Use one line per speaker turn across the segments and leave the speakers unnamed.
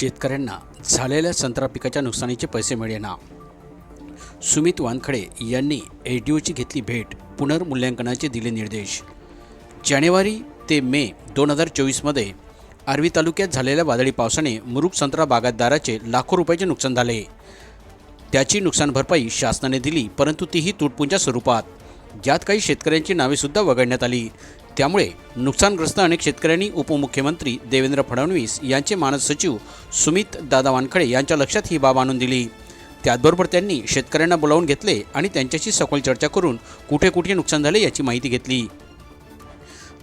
शेतकऱ्यांना झालेल्या संत्रा पिकाच्या नुकसानीचे पैसे मिळेना. सुमित वानखडे यांनी एडीओची घेतली भेट पुनर्मूल्यांकनाचे दिले निर्देश. जानेवारी ते मे दोन हजार चोवीसमध्ये आर्वी तालुक्यात झालेल्या वादळी पावसाने मुरुक संत्रा बागायतदाराचे लाखो रुपयाचे नुकसान झाले. त्याची नुकसान भरपाई शासनाने दिली परंतु तीही तुटपुंच्या स्वरूपात. ज्यात काही शेतकऱ्यांची नावेसुद्धा वगळण्यात आली. त्यामुळे नुकसानग्रस्त अनेक शेतकऱ्यांनी उपमुख्यमंत्री देवेंद्र फडणवीस यांचे मानद सचिव सुमित दादा वानखडे यांच्या लक्षात ही बाब आणून दिली. त्याचबरोबर त्यांनी शेतकऱ्यांना बोलावून घेतले आणि त्यांच्याशी सखोल चर्चा करून कुठे कुठे नुकसान झाले याची माहिती घेतली.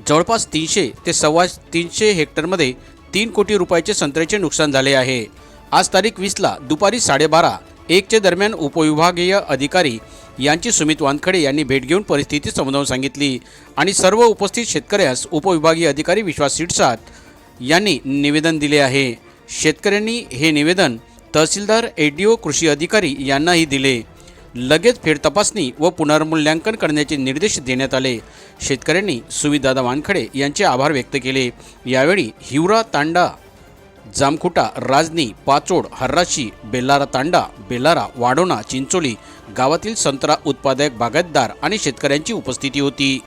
जवळपास तीनशे ते सव्वा तीनशे हेक्टरमध्ये तीन कोटी रुपयाचे संत्र्याचे नुकसान झाले आहे. आज तारीख वीसला दुपारी साडेबारा एकच्या दरम्यान उपविभागीय अधिकारी यांची सुमित वानखडे यांनी भेट घेऊन परिस्थिती समजावून सांगितली. आणि सर्व उपस्थित शेतकऱ्यास उपविभागीय अधिकारी विश्वास शिरसाट यांनी निवेदन दिले आहे. शेतकऱ्यांनी हे निवेदन तहसीलदार एडीओ कृषी अधिकारी यांनाही दिले. लगेच फेर तपासणी व पुनर्मूल्यांकन करण्याचे निर्देश देण्यात आले. शेतकऱ्यांनी सुविदादा वानखडे यांचे आभार व्यक्त केले. यावेळी हिवरा तांडा जामखुटा राजनी पाचोड हर्राशी बेल्लारा तांडा बेल्लारा वाडोणा चिंचोली गावातील संत्रा उत्पादक बागायतदार आणि शेतकऱ्यांची उपस्थिती होती.